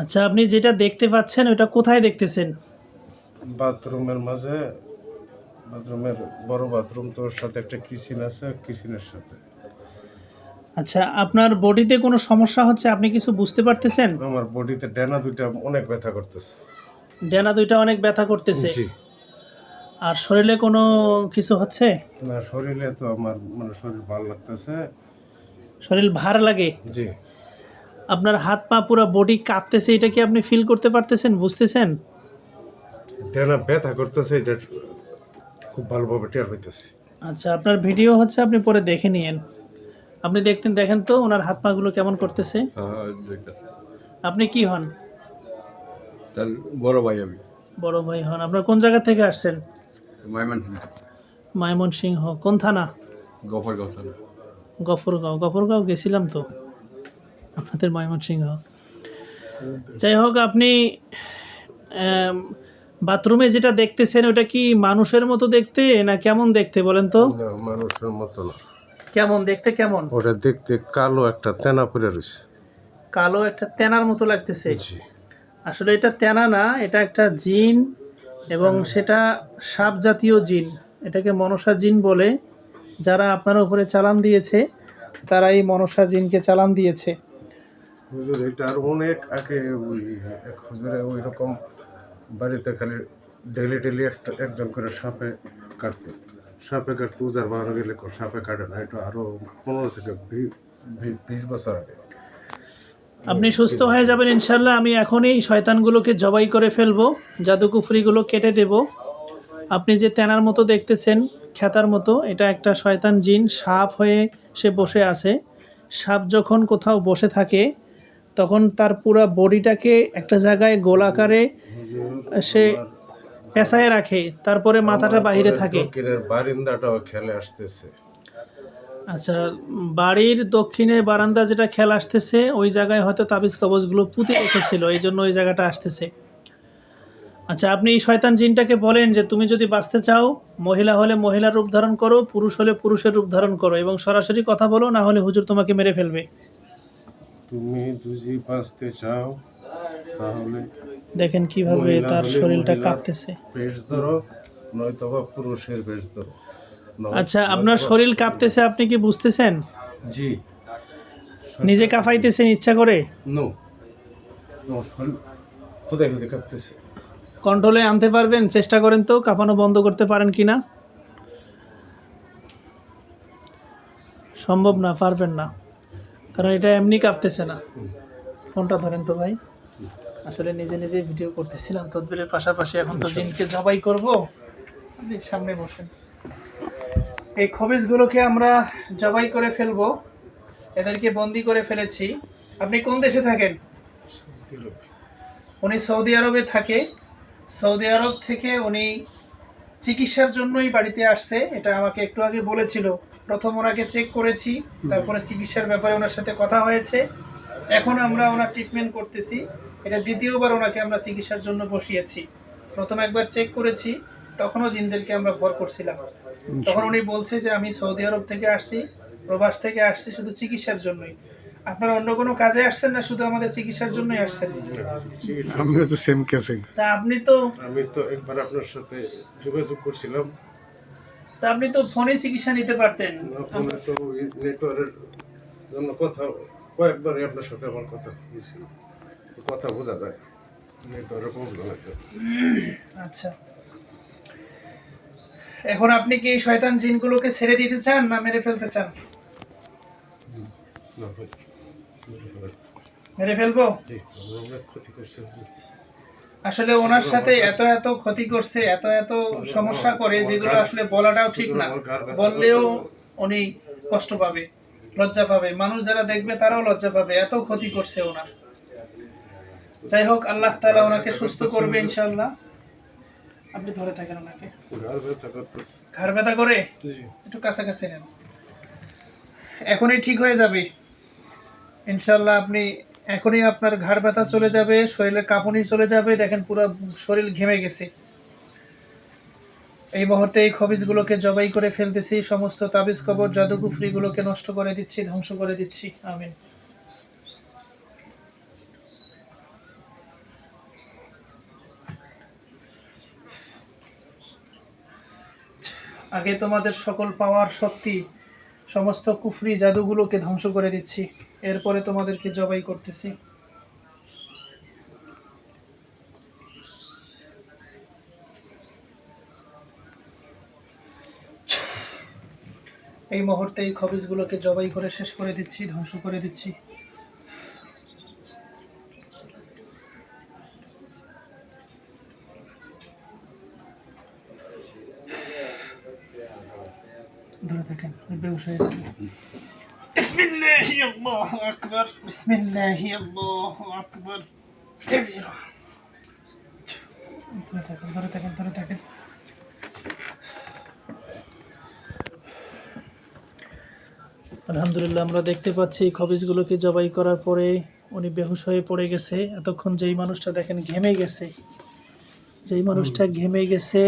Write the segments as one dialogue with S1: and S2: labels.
S1: আচ্ছা আপনি যেটা দেখতে পাচ্ছেন ওটা কোথায় দেখতেছেন?
S2: বাথরুমের মাঝে। বাথরুমের বড় বাথরুম তো ওর সাথে একটা কিচেন আছে কিচেনের সাথে।
S1: আচ্ছা আপনার বডিতে কোনো সমস্যা হচ্ছে? আপনি কিছু বুঝতে পারতেছেন?
S2: আমার বডিতে ডেনা দুইটা অনেক ব্যথা করতেছে।
S1: ডেনা দুইটা অনেক ব্যথা করতেছে?
S2: জি।
S1: আর শরীরে কোনো কিছু হচ্ছে?
S2: না শরীরে তো আমার মানে শরীর ভালো লাগতেছে।
S1: শরীর ভার লাগে?
S2: জি।
S1: আপনার হাত পা পুরো বডি কাঁপতেছে এটা কি আপনি ফিল করতে পারতেছেন? বুঝতেছেন?
S2: ডেনা ব্যথা করতেছে এটা খুব ভালোভাবে টের হইতেছে।
S1: আচ্ছা আপনার ভিডিও হচ্ছে আপনি পরে দেখে নিয়েন। আপনি দেখতেন দেখেন তো ওনার হাত পাগুলো কেমন করতেছে। আপনি কি হন?
S3: তার বড় ভাই আমি।
S1: বড় ভাই হন। আপনার কোন জায়গা থেকে আসছেন?
S3: মাইমান
S1: সিংহ কোন থানা?
S3: গফর থানা।
S1: গফরগাঁও। গফরগাঁও গেছিলাম তো। আপনাদের ময়মনসিংহ। যাই হোক আপনি বাথরুমে যেটা দেখতেছেন ওটা কি মানুষের মতো দেখতে না কেমন দেখতে বলেন তো?
S2: মানুষের মতো না।
S1: কেমন দেখতে কেমন?
S2: ওটা দেখতে কালো একটা তেনা পরে রয়েছে।
S1: কালো একটা তেনার মতো লাগতেছে। আসলে এটা তেনা না এটা একটা জিন এবং সেটা সাপ জাতীয় জিন। এটাকে মনসা জিন বলে। যারা আপনার উপরে চালান দিয়েছে তারা এই মনসা জিনকে চালান দিয়েছে।
S2: হুজুর আর অনেক আগে ওই এক হুজুরে ওই রকম বাড়িতে খালি ডেলি ডেলি একটা একজন করে সাপে কাটতো। সাপে কাটতো উজার বানানো গেলে সাপে কাটে না, এটা আরও পনেরো থেকে বিশ বছর আগে।
S1: আপনি সুস্থ হয়ে যাবেন ইনশাল্লাহ আমি এখনই শয়তানগুলোকে জবাই করে ফেলব, জাদুকুফরিগুলো কেটে দেব। আপনি যে তেনার মতো দেখতেছেন খ্যাতার মতো, এটা একটা শয়তান জিন, সাপ হয়ে সে বসে আছে। সাপ যখন কোথাও বসে থাকে তখন তার পুরো বডিটাকে একটা জায়গায় গোলাকারে সে পেঁচায় রাখে তারপরে মাথাটা বাইরে থাকে।
S2: বারিন্দাটাও খেলে আসতেছে।
S1: আচ্ছা বাড়ির দক্ষিণে বারান্দা যেটা খেল আসতেছে ওই জায়গায় হয়তো তাবিজ কবজগুলো পুঁতে রেখেছিল এই জন্য ওই জায়গাটা আসতেছে। আচ্ছা আপনি এই শয়তান জিনটাকে বলেন যে তুমি যদি বাঁচতে চাও মহিলা হলে মহিলার রূপ ধারণ করো পুরুষ হলে পুরুষের রূপ ধারণ করো এবং সরাসরি কথা বলো না হলে হুজুর তোমাকে মেরে ফেলবে।
S2: তুমি দুজি বাঁচতে চাও তাহলে
S1: দেখেন কীভাবে তার শরীরটা কাঁপতেছে।
S2: বেশ ধরো নয়তো বা পুরুষের বেশ ধরো।
S1: আচ্ছা আপনার শরীর কাঁপতেছে আপনি কি বুঝতেছেন?
S2: জি।
S1: নিজে কাঁপাইতেছেন ইচ্ছা করে?
S2: নো কোথায় কোথায় কাঁপতেছে।
S1: কন্ট্রোলে আনতে পারবেন চেষ্টা করেন তো কাঁপানো বন্ধ করতে পারেন কি না? সম্ভব না পারবেন না। কারণ এটা এমনি কাঁপতেছে না। ফোনটা ধরেন তো ভাই। আসলে নিজে নিজে ভিডিও করতেছিলাম তদবিরের পাশাপাশি। এখন তো জিনকে জবাই করব। আপনি সামনে বসেন। এই খবিজগুলোকে আমরা জবাই করে ফেলব। এদেরকে বন্দি করে ফেলেছি। আপনি কোন দেশে থাকেন? উনি সৌদি আরবে থাকে। সৌদি আরব থেকে উনি চিকিৎসার জন্যই বাড়িতে আসছে। এটা আমাকে একটু আগে বলেছিল। প্রথম ওনাকে চেক করেছি তারপরে চিকিৎসার ব্যাপারে ওনার সাথে কথা হয়েছে। এখন আমরা ওনার ট্রিটমেন্ট করতেছি। এটা দ্বিতীয়বার ওনাকে আমরা চিকিৎসার জন্য বসিয়েছি। প্রথম একবার চেক করেছি তখনও জিনদেরকে আমরা ভর করছিলাম। তখন উনি বলছে যে আমি সৌদি আরব থেকে আসছি প্রবাস থেকে আসছি শুধু চিকিৎসার জন্যই। আপনারা অন্য কোনো কাজে আসছেন না শুধু আমাদের চিকিৎসার জন্যই আসছেন?
S4: তো সেম কেসে
S1: তা আপনি তো
S2: আমি তো একবার আপনার সাথে যোগাযোগ করছিলাম।
S1: তা আপনি তো ফোনে চিকিৎসা নিতে পারতেন।
S2: ফোনে তো নেটওয়ার্কের জন্য কথা কয়েকবারই আপনার সাথে আমার কথা হয়েছিল। কথা বোঝা যায় নেটওয়ার্কের প্রবলেম একটা
S1: আচ্ছা। এখন আপনি কি এই শয়তান জিনগুলোকে ছেড়ে দিতে চান না মেরে ফেলতে চান? মেরে ফেলব?
S2: ক্ষতি করছে।
S1: আসলে ওনার সাথে এত এত ক্ষতি করছে এত এত সমস্যা করে যেগুলো আসলে বলাটাও ঠিক না। বললেও উনি কষ্ট পাবে লজ্জা পাবে। মানুষ যারা দেখবে তারাও লজ্জা পাবে। এত ক্ষতি করছে ওনার। যাই হোক আল্লাহ তাআলা ওনাকে সুস্থ করবে ইনশাল্লাহ আপনি ধরে থাকেন ওনাকে। ঘাড় ব্যথা করে? একটু কাছাকাছি নেন। এখনই ঠিক হয়ে যাবে। ইনশাল্লাহ আপনি এখনই আপনার ঘাড় ব্যথা চলে যাবে, শরীরের কাঁপুনি চলে যাবে, দেখেন পুরো শরীর ঘেমে গেছে। এই মুহূর্তে এই খবিজগুলোকে জবাই করে ফেলতেছি, সমস্ত তাবিজ কবর, জাদুকুফরিগুলোকে নষ্ট করে দিচ্ছি, ধ্বংস করে দিচ্ছি। আমিন। আগে তোমাদের সকল পাওয়ার শক্তি, সমস্ত কুফরি জাদুগুলোকে ধ্বংস করে দিচ্ছি। এরপরে তোমাদেরকে জবাই করতেছি। এই মুহূর্তে এই খবিজগুলোকে জবাই করে শেষ করে দিচ্ছি, ধ্বংস করে দিচ্ছি। ধরে থাকেন যাবে বিসমিল্লাহি আল্লাহু আকবার বিসমিল্লাহি আল্লাহু আকবার কাবীরা ধরে থাকেন ধরে থাকেন ধরে থাকেন আলহামদুলিল্লাহ আমরা দেখতে পাচ্ছি খবিজগুলোকে জবাই করার পরে উনি বেহুশ হয়ে পড়ে গেছে। এতক্ষণ যেই মানুষটা দেখেন ঘেমে গেছে। যেই মানুষটা ঘেমে গেছে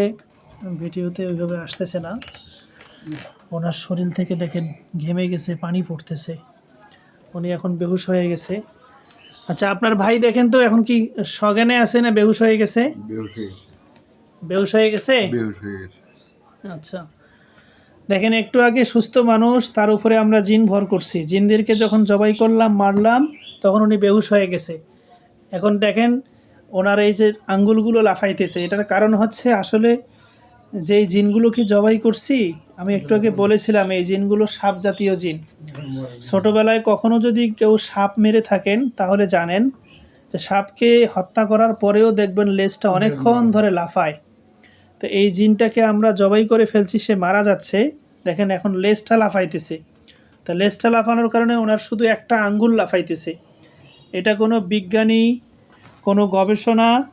S1: ভিডিওতে ওইভাবে আসতেছে না। ওনার শরীর থেকে দেখেন ঘেমে গেছে পানি পড়তেছে। উনি এখন বেহুশ হয়ে গেছে। আচ্ছা আপনার ভাই দেখেন তো এখন কি সজ্ঞানে আছে না বেহুশ হয়ে গেছে?
S3: বেহুশ হয়ে গেছে।
S1: বেহুশ হয়ে গেছে?
S3: বেহুশ হয়ে গেছে।
S1: আচ্ছা। দেখেন একটু আগে সুস্থ মানুষ তার উপরে আমরা জিন ভর করছি। জিনদেরকে যখন জবাই করলাম মারলাম তখন উনি বেহুশ হয়ে গেছে। এখন দেখেন ওনার এই যে আঙ্গুলগুলো লাফাইতেছে এটার কারণ হচ্ছে আসলে যেই জিনগুলোকে জবাই করছি? আমি একটু আগে বলেছিলাম, এই জিনগুলো সাপ জাতীয় জিন। ছোটবেলায় কখনো যদি কেউ সাপ মেরে থাকেন, তাহলে জানেন যে সাপকে হত্যা করার পরেও দেখবেন লেজটা অনেকক্ষণ ধরে লাফায়। তো এই জিনটাকে আমরা জবাই করে ফেলছি, সে মারা যাচ্ছে। দেখেন এখন লেজটা লাফাইতেছে। তো লেজটা লাফানোর কারণে ওনার শুধু একটা আঙ্গুল লাফাইতেছে। এটা কোনো বিজ্ঞানী, কোনো গবেষণা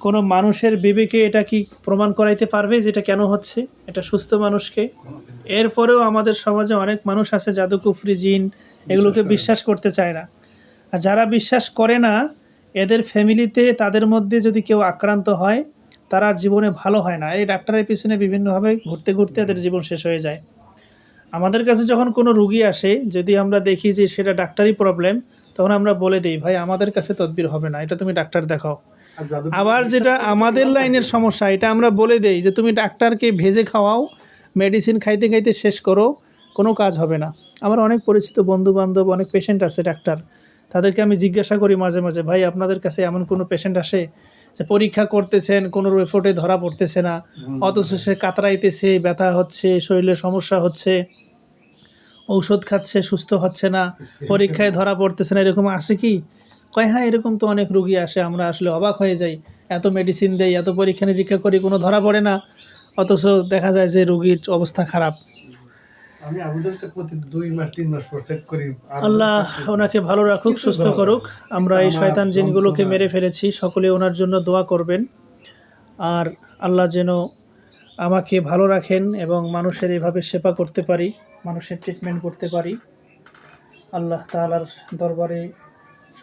S1: কোনো মানুষের বিবেকে এটা কি প্রমাণ করাইতে পারবে যেটা কেন হচ্ছে? এটা সুস্থ মানুষকে? এরপরেও আমাদের সমাজে অনেক মানুষ আছে জাদু কুফরি জিন এগুলোকে বিশ্বাস করতে চায় না। আর যারা বিশ্বাস করে না এদের ফ্যামিলিতে তাদের মধ্যে যদি কেউ আক্রান্ত হয় তারা আর জীবনে ভালো হয় না। এই ডাক্তারের পিছনে বিভিন্নভাবে ঘুরতে ঘুরতে এদের জীবন শেষ হয়ে যায়। আমাদের কাছে যখন কোনো রুগী আসে যদি আমরা দেখি যে সেটা ডাক্তারই প্রবলেম তখন আমরা বলে দিই ভাই আমাদের কাছে তদবির হবে না। এটা তুমি ডাক্তার দেখাও। আবার যেটা আমাদের লাইনের সমস্যা এটা আমরা বলে দেই যে তুমি ডাক্তারকে ভেজে খাওয়াও মেডিসিন খাইতে খাইতে শেষ করো কোনো কাজ হবে না। আমার অনেক পরিচিত বন্ধু বান্ধব অনেক পেশেন্ট আছে ডাক্তার। তাদেরকে আমি জিজ্ঞাসা করি মাঝে মাঝে ভাই আপনাদের কাছে এমন কোনো পেশেন্ট আসে যে পরীক্ষা করতেছেন কোনো রিপোর্টে ধরা পড়তেছে না অথচ সে কাতরাইতেছে ব্যথা হচ্ছে শরীরে সমস্যা হচ্ছে ঔষধ খাচ্ছে সুস্থ হচ্ছে না পরীক্ষায় ধরা পড়তেছে না এরকম আসে কি? কয় হ্যাঁ এরকম তো অনেক রুগী আসে আমরা আসলে অবাক হয়ে যাই। এত মেডিসিন দেই এত পরীক্ষা নিরীক্ষা করি কোনো ধরা পড়ে না। অথচ দেখা যায় যে রুগীর অবস্থা খারাপ।
S2: আমি দুই মাস তিন মাস পর করি।
S1: আল্লাহ ওনাকে ভালো রাখুক সুস্থ করুক। আমরা এই শয়তান জিনগুলোকে মেরে ফেলেছি সকলে ওনার জন্য দোয়া করবেন। আর আল্লাহ যেন আমাকে ভালো রাখেন এবং মানুষের এভাবে সেবা করতে পারি মানুষের ট্রিটমেন্ট করতে পারি। আল্লাহ তাআলার দরবারে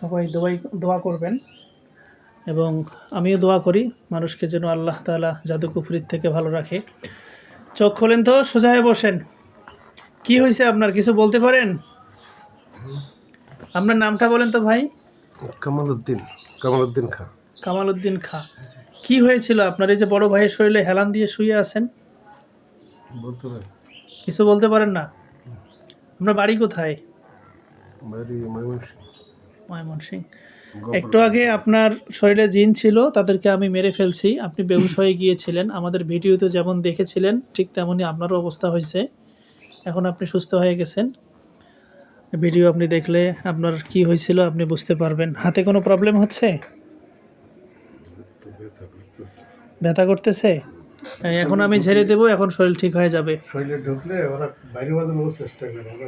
S1: সবাই দোয়াই দোয়া করবেন। এবং আমিও দোয়া করি মানুষকে যেন আল্লাহ তাআলা জাদু কুফরির থেকে ভালো রাখে। চোখ খোলেন তো সোজা হয়ে বসেন। কি হয়েছে আপনার কিছু বলতে পারেন? আপনার নামটা বলেন তো ভাই।
S2: কামালউদ্দিন কামালউদ্দিন খা।
S1: কামাল উদ্দিন খা। কি হয়েছিল? আপনার এই যে বড় ভাইয়ের শরীরে হেলান দিয়ে শুয়ে আছেন?
S2: বলতে পারি
S1: কিছু বলতে পারেন না? আপনার বাড়ি কোথায়?
S2: বাড়ি ময়মনসিংহ।
S1: ময়মনসিং। একটু আগে আপনার শরীরে জিন ছিল তাদেরকে আমি মেরে ফেলছি। আপনি বেহুশ হয়ে গিয়েছিলেন আমাদের ভিডিওতে যেমন দেখেছিলেন ঠিক তেমনই আপনারও অবস্থা হয়েছে। এখন আপনি সুস্থ হয়ে গেছেন। ভিডিও আপনি দেখলে আপনার কি হয়েছিল আপনি বুঝতে পারবেন। হাতে কোনো প্রবলেম হচ্ছে?
S2: ব্যথা করতেছে?
S1: এখন আমি ঝেড়ে দেবো এখন শরীর ঠিক হয়ে যাবে।
S2: শরীরে ঢুকলে ওরা বাইরে চেষ্টা করে। ওরা